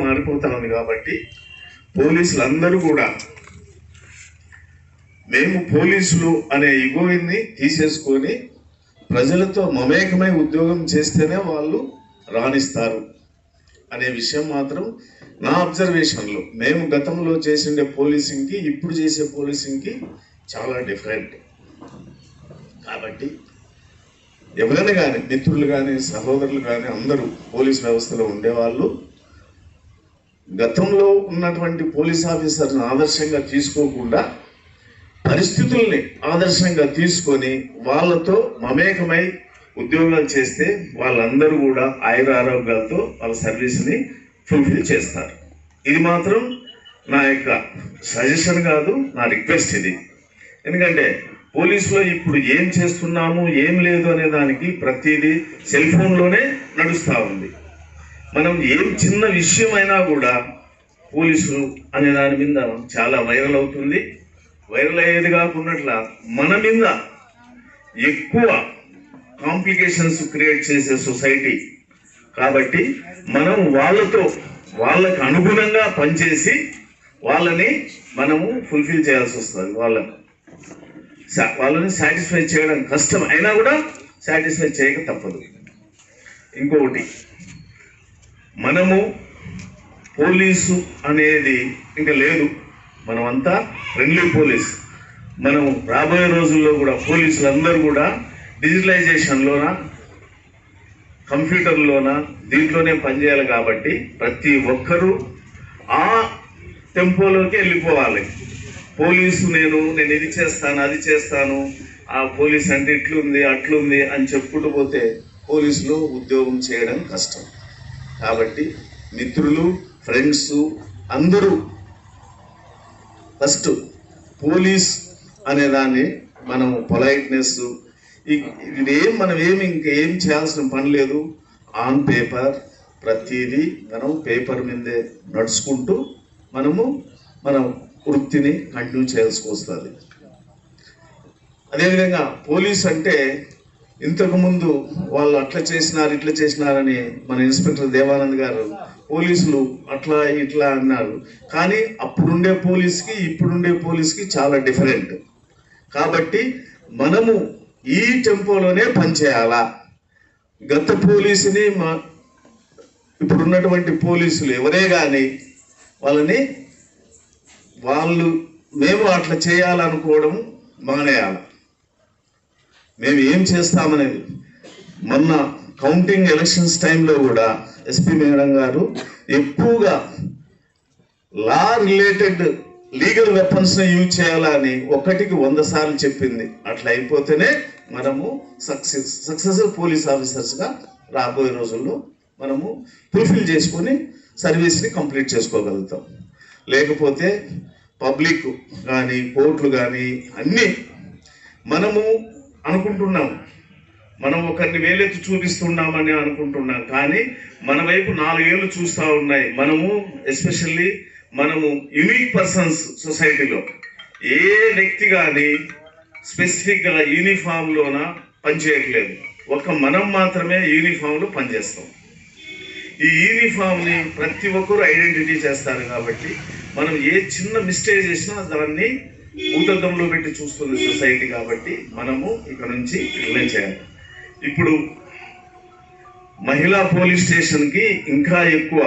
మారిపోతా ఉంది కాబట్టి పోలీసులు అందరూ కూడా మేము పోలీసులు అనే ఇగోయిన్ని తీసేసుకొని ప్రజలతో మమేకమై ఉద్యోగం చేస్తేనే వాళ్ళు రాణిస్తారు. అనే విషయం మాత్రం నా అబ్జర్వేషన్లో మేము గతంలో చేసిండే పోలీసింగ్కి ఇప్పుడు చేసే పోలీసింగ్కి చాలా డిఫరెంట్ కాబట్టి ఎవరైనా కానీ మిత్రులు కానీ సహోదరులు కానీ అందరూ పోలీస్ వ్యవస్థలో ఉండేవాళ్ళు గతంలో ఉన్నటువంటి పోలీస్ ఆఫీసర్ని ఆదర్శంగా తీసుకోకుండా పరిస్థితుల్ని ఆదర్శంగా తీసుకొని వాళ్ళతో మమేకమై ఉద్యోగాలు చేస్తే వాళ్ళందరూ కూడా ఆయుర ఆరోగ్యాలతో వాళ్ళ సర్వీస్ని ఫుల్ఫిల్ చేస్తారు. ఇది మాత్రం నా యొక్క సజెషన్ కాదు నా రిక్వెస్ట్ ఇది. ఎందుకంటే పోలీసులో ఇప్పుడు ఏం చేస్తున్నాము ఏం లేదు అనే దానికి ప్రతిదీ సెల్ ఫోన్లోనే నడుస్తూ ఉంది. మనం ఏం చిన్న విషయమైనా కూడా పోలీసులు అనే దాని మీద చాలా వైరల్ అవుతుంది. వైరల్ అయ్యేది కాకుండా మన మీద ఎక్కువ కాంప్లికేషన్స్ క్రియేట్ చేసే సొసైటీ. కాబట్టి మనం వాళ్ళతో వాళ్ళకు అనుగుణంగా పనిచేసి వాళ్ళని మనము ఫుల్ఫిల్ చేయాల్సి వస్తుంది వాళ్ళని. సా- వాళ్ళని సాటిస్ఫై చేయడం కష్టం అయినా కూడా సాటిస్ఫై చేయక తప్పదు. ఇంకొకటి మనము పోలీసు అనేది ఇంకా లేదు. మనమంతా ఫ్రెండ్లీ పోలీస్. మనం రాబోయే రోజుల్లో కూడా పోలీసులందరూ కూడా డిజిటలైజేషన్లోన? కంప్యూటర్లోన? దీంట్లోనే పనిచేయాలి కాబట్టి ప్రతి ఒక్కరూ ఆ టెంపోలోకి వెళ్ళిపోవాలి. పోలీసు నేను నేను ఇది చేస్తాను అది చేస్తాను ఆ పోలీస్ అంటే ఇట్లుంది అట్లుంది అని చెప్పుకుంటూ పోతే పోలీసులో ఉద్యోగం చేయడం కష్టం. కాబట్టి మిత్రులు ఫ్రెండ్స్ అందరూ ఫస్ట్ పోలీస్ అనే దాన్ని మనం పొలైట్నెస్ ఏం మనం ఏమి ఇంకా ఏం చేయాల్సిన పని లేదు. ఆన్ పేపర్ ప్రతిదీ మనం పేపర్ మీదే నడుచుకుంటూ మనము మన వృత్తిని కంటిన్యూ చేయాల్సి వస్తుంది. అదేవిధంగా పోలీస్ అంటే ఇంతకుముందు వాళ్ళు అట్లా చేసినారు ఇట్లా చేసినారని మన ఇన్స్పెక్టర్ దేవానంద్ గారు పోలీసులు అట్లా ఇట్లా అన్నారు. కానీ అప్పుడుండే పోలీస్కి ఇప్పుడుండే పోలీస్కి చాలా డిఫరెంట్. కాబట్టి మనము ఈ టెంపోలోనే పనిచేయాలా? గత పోలీసుని మా ఇప్పుడున్నటువంటి పోలీసులు ఎవరే కానీ వాళ్ళని వాళ్ళు మేము అట్లా చేయాలనుకోవడం మానేయాలి? మేము ఏం చేస్తామనేది? మొన్న కౌంటింగ్ ఎలక్షన్స్ టైంలో కూడా ఎస్పీ మేడం గారు ఎక్కువగా law related legal weapons use చేయాలని ఒకటికి వంద సార్లు చెప్పింది. అట్లా అయిపోతేనే మనము సక్సెస్ సక్సెస్ఫుల్ పోలీస్ ఆఫీసర్స్గా రాబోయే రోజుల్లో మనము ఫుల్ఫిల్ చేసుకొని సర్వీస్ని కంప్లీట్ చేసుకోగలుగుతాం. లేకపోతే పబ్లిక్ కానీ కోర్టులు కానీ అన్నీ మనము అనుకుంటున్నాం. మనం ఒకరిని వేలెత్తి చూపిస్తున్నామని అనుకుంటున్నాం. కానీ మన వైపు నాలుగేళ్ళు చూస్తూ ఉన్నాయి. మనము ఎస్పెషల్లీ మనము యునిక్ పర్సన్స్ సొసైటీలో ఏ వ్యక్తి కానీ స్పెసిఫిక్గా యూనిఫామ్లోన పనిచేయట్లేదు. ఒక మనం మాత్రమే యూనిఫామ్లో పనిచేస్తాం. ఈ యూనిఫామ్ని ప్రతి ఒక్కరు ఐడెంటిటీ చేస్తారు కాబట్టి మనం ఏ చిన్న మిస్టేక్ చేసినా దాన్ని భూతద్దంలో పెట్టి చూస్తుంది సొసైటీ కాబట్టి మనము ఇక్కడ నుంచి ఇట్లనే చేయాలి. ఇప్పుడు మహిళా పోలీస్ స్టేషన్కి ఇంకా ఎక్కువ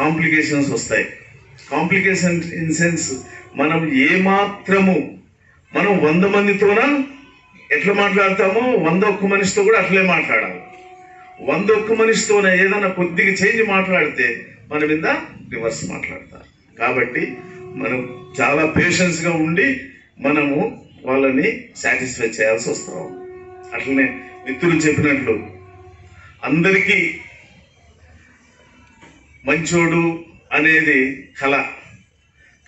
కాంప్లికేషన్స్ వస్తాయి. కాంప్లికేషన్ ఇన్ సెన్స్ మనం ఏమాత్రము మనం వంద మందితోన ఎట్లా మాట్లాడతామో వంద ఒక్క మనిషితో కూడా అట్లే మాట్లాడాలి. వంద ఒక్క మనిషితోన ఏదైనా కొద్దిగా చేంజ్ మాట్లాడితే మన మీద రివర్స్ మాట్లాడతారు. కాబట్టి మనం చాలా పేషెన్స్గా ఉండి మనము వాళ్ళని సాటిస్ఫై చేయాల్సి వస్తాం అట్లనే మిత్రులు చెప్పినట్లు అందరికీ మంచోడు అనేది కళ.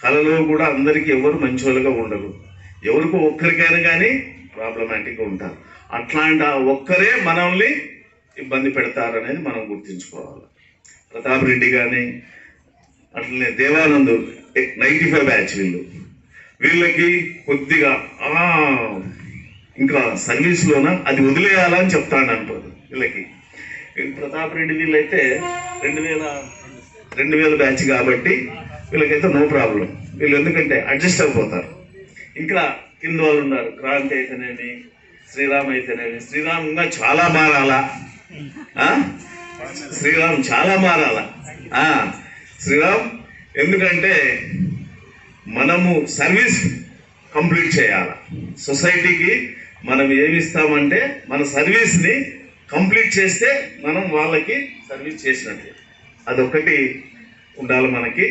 కళలో కూడా అందరికీ ఎవరు మంచోళ్ళుగా ఉండరు. ఎవరికో ఒక్కరికైనా కానీ ప్రాబ్లమాటిక్గా ఉంటారు. అట్లాంటి ఆ ఒక్కరే మనల్ని ఇబ్బంది పెడతారనేది మనం గుర్తుంచుకోవాలి. ప్రతాప్ రెడ్డి కానీ అట్లనే దేవానందు నైంటీ ఫైవ్ బ్యాచ్ వీళ్ళు. వీళ్ళకి కొద్దిగా ఇంకా సర్వీస్లోన అది వదిలేయాలని చెప్తాను అంటారు వీళ్ళకి. ప్రతాప్ రెడ్డి వీళ్ళైతే రెండు వేల రెండు వేల బ్యాచ్ కాబట్టి వీళ్ళకైతే నో ప్రాబ్లం. వీళ్ళు ఎందుకంటే అడ్జస్ట్ అయిపోతారు. ఇంకా కింద వాళ్ళు ఉన్నారు. క్రాంతి అయితేనేమి శ్రీరామ్ అయితేనేమి. శ్రీరామ్ ఇంకా చాలా మారాలా? శ్రీరామ్ చాలా మారాలా? శ్రీరామ్ ఎందుకంటే మనము సర్వీస్ కంప్లీట్ చేయాలి? సొసైటీకి మనం ఏమి ఇస్తామంటే మన సర్వీస్ని కంప్లీట్ చేస్తే మనం వాళ్ళకి సర్వీస్ చేసినట్టు. అదొకటి ఉండాలి మనకి.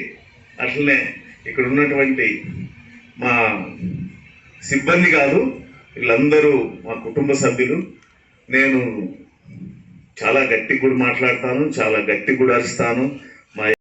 అట్లనే ఇక్కడ ఉన్నటువంటి మా సిబ్బంది కాదు వీళ్ళందరూ మా కుటుంబ సభ్యులు. నేను చాలా గట్టి కూడా మాట్లాడతాను చాలా గట్టి కూడా అరుస్తాను.